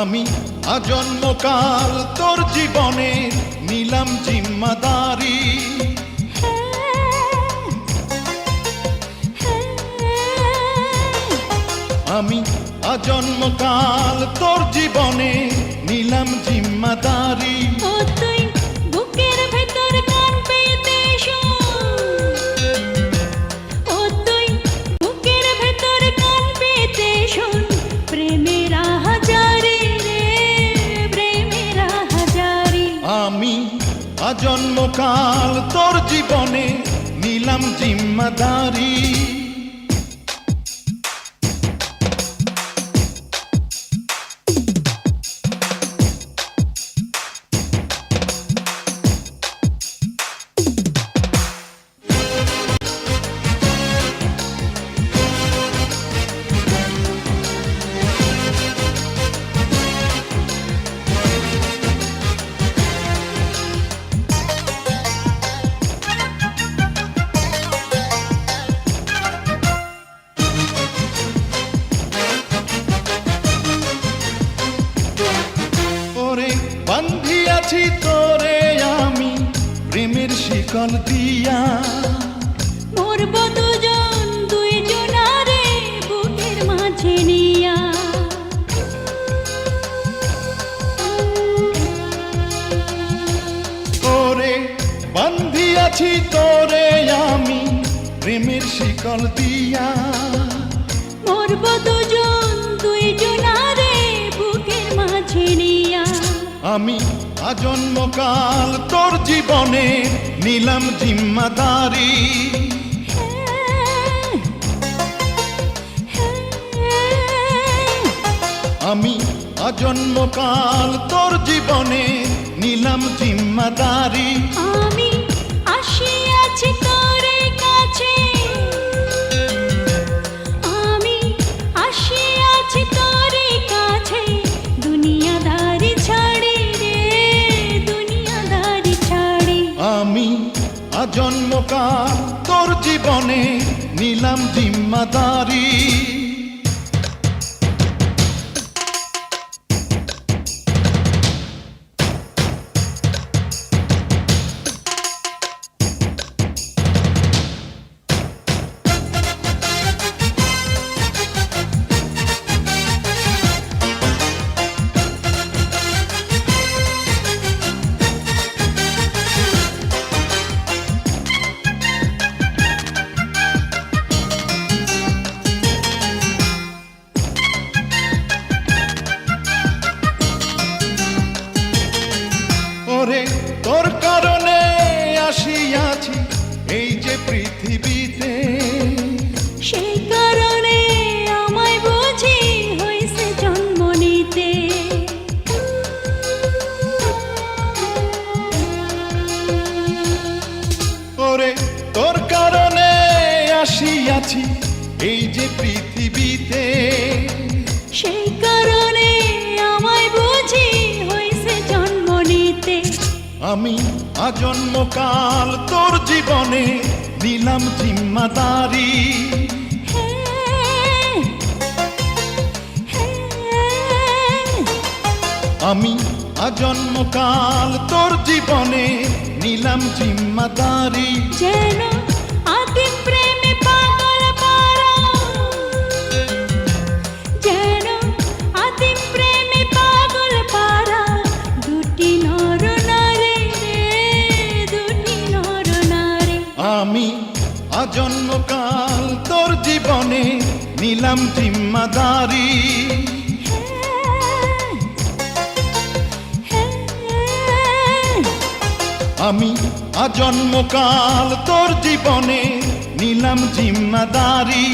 আমি আজন্মকাল তোর জীবনে নিলাম জিম্মাদারি। আমি আজন্মকাল তোর জীবনে নিলাম জিম্মাদারি। আমি আজন্মকাল তোর জীবনে নিলাম জিম্মাদারি। বান্ধিয়াছি তোরে আমি প্রেমের শিকল দিয়া। মরব দুজন দুইজনারে বুকের মাঝে নিয়া। ওরে বান্ধিয়াছি তোরে আমি প্রেমের শিকল দিয়া। মরব দুজন দুইজনারে বুকের মাঝে নিয়া। আমি আজন্মকাল তোর জীবনে নিলাম জিম্মাদারি। আমি আজন্মকাল তোর জীবনে নিলাম জিম্মাদারি। আমি আসিয়াছি তোর কাছে। আজন্মকাল তোর জীবনে নিলাম জিম্মাদারি। তোর কারণে আসিয়াছি এই যে পৃথিবীতে। সেই কারণে আমায় বুঝি হয়েছে জন্ম নিতে। ওরে তোর কারণে আসিয়াছি এই যে পৃথিবীতে। সেই আমি আজন্মকাল তোর জীবনে নিলাম জিম্মাদারি। আমি আজন্মকাল তোর জীবনে নিলাম জিম্মাদারি যেন আজন্মকাল তোর জীবনে নিলাম জিম্মাদারি। আমি আজন্মকাল তোর জীবনে নিলাম জিম্মাদারি